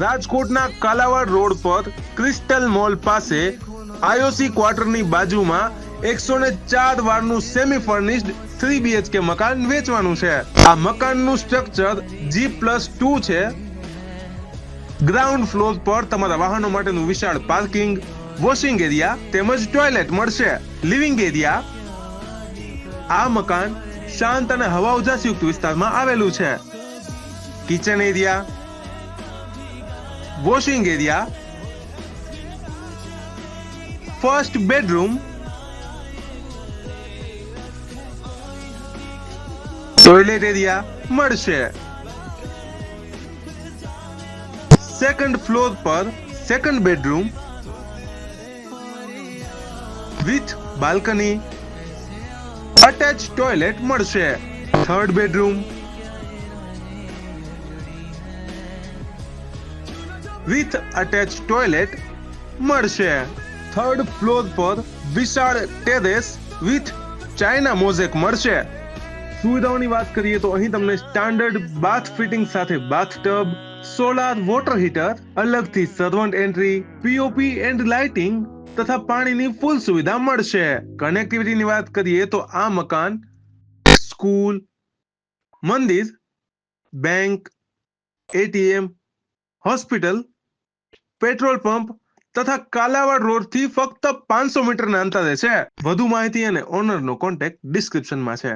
રાજકોટના કાલાવાડ રોડ પર crystal mall પાસે આઈઓસી ક્વાર્ટરની બાજુમાં એકસો ને ચાર વારનું સેમી ફર્નિશ્ડ થ્રી બીએચકે મકાન વેચવાનું છે. આ મકાનનું સ્ટ્રક્ચર જી પ્લસ ટુ છે. ગ્રાઉન્ડ ફ્લોર પર તમારા વાહનો માટેનું વિશાળ પાર્કિંગ વોશિંગ એરિયા તેમજ ટોયલેટ મળશે. લિવિંગ એરિયા આ મકાન શાંત અને હવા ઉજાસયુક્ત વિસ્તારમાં આવેલું છે. Kitchen area washing area first bedroom toilet area મળશે સેકન્ડ ફ્લોર પર second bedroom with balcony attach toilet મળશે third bedroom with attach toilet મળશે. થર્ડ ફ્લોર પર વિશાળ ટેરેસ વિથ ચાઇના મોઝેક મળશે. સુવિધાઓની વાત કરીએ તો અહીં તમને સ્ટાન્ડર્ડ બાથ ફિટિંગ સાથે બાથટબ સોલાર વોટર હીટર અલગથી servant entry POP and lighting તથા પાણીની ફૂલ સુવિધા મળશે. કનેક્ટિવિટીની વાત કરીએ તો આ મકાન સ્કૂલ મંદિર bank ATM hospital petrol pump તથા કાલાવાડ રોડથી ફક્ત પાંચસો મીટરના અંતરે છે. વધુ માહિતી અને ઓનરનો કોન્ટેક્ટ ડિસ્ક્રિપ્શનમાં છે.